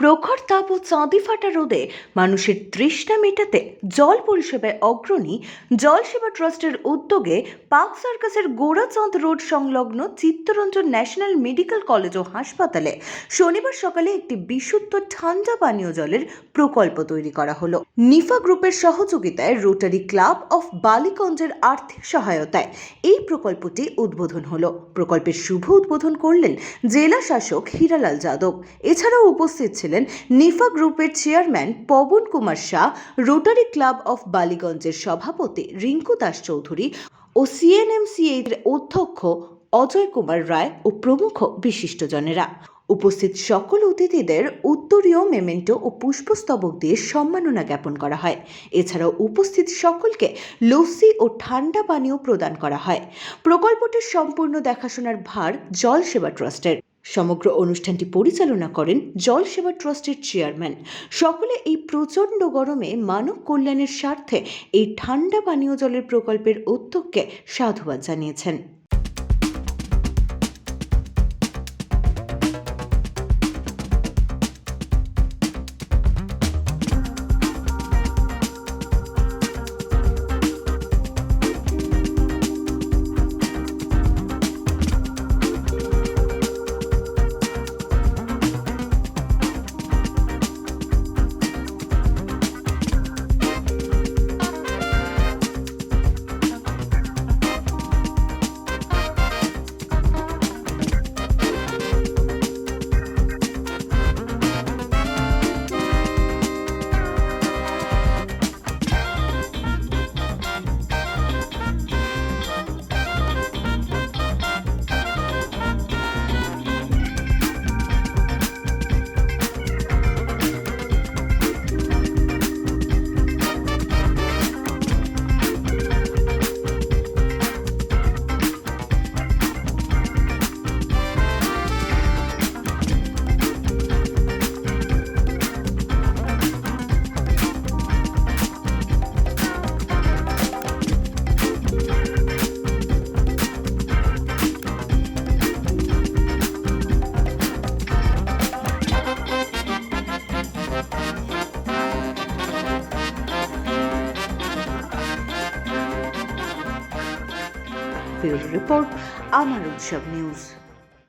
প্রখর তাপ ও চাঁদি ফাটা রোদে মানুষের তৃষ্ণা মেটাতে জল পরিষেবায় অগ্রণী জল সেবা ট্রাস্টের উদ্যোগে পার্ক সার্কাসের গোড়াচাঁদ রোড সংলগ্ন চিত্তরঞ্জন ন্যাশনাল মেডিকেল কলেজ ও হাসপাতালে শনিবার সকালে একটি বিশুদ্ধ ঠান্ডা পানীয় জলের প্রকল্প তৈরি করা হলো। নিফা গ্রুপের সহযোগিতায় রোটারি ক্লাব অফ বালিগঞ্জের আর্থিক সহায়তায় এই প্রকল্পটি উদ্বোধন হলো। প্রকল্পের শুভ উদ্বোধন করলেন জেলা শাসক হীরালাল যাদব। এছাড়াও উপস্থিত ছিলেন নিফা গ্রুপের chairman Pawan Kumar Shah, Rotary club of বালিগঞ্জের সভাপতি রিঙ্কু দাস চৌধুরী ও সিএনএমসিএ এর অধ্যক্ষ অজয় কুমার রায় ও প্রমুখ বিশিষ্টজনেরা। উপস্থিত সকল অতিথিদের উত্তরীয় মেমেন্টো ও পুষ্পস্তবক দিয়ে সম্মাননা জ্ঞাপন করা হয়। এছাড়াও উপস্থিত সকলকে লস্যি ও ঠান্ডা পানীয় প্রদান করা হয়। প্রকল্পটির সম্পূর্ণ দেখাশোনার ভার জল সেবা ট্রাস্টের। সমগ্র অনুষ্ঠানটি পরিচালনা করেন জল সেবা ট্রাস্টের চেয়ারম্যান। সকলে এই প্রচণ্ড গরমে মানব কল্যাণের স্বার্থে এই ঠান্ডা পানীয় জলের প্রকল্পের উদ্যোগকে সাধুবাদ জানিয়েছেন। ব্যুরো রিপোর্ট আমার উৎসব নিউজ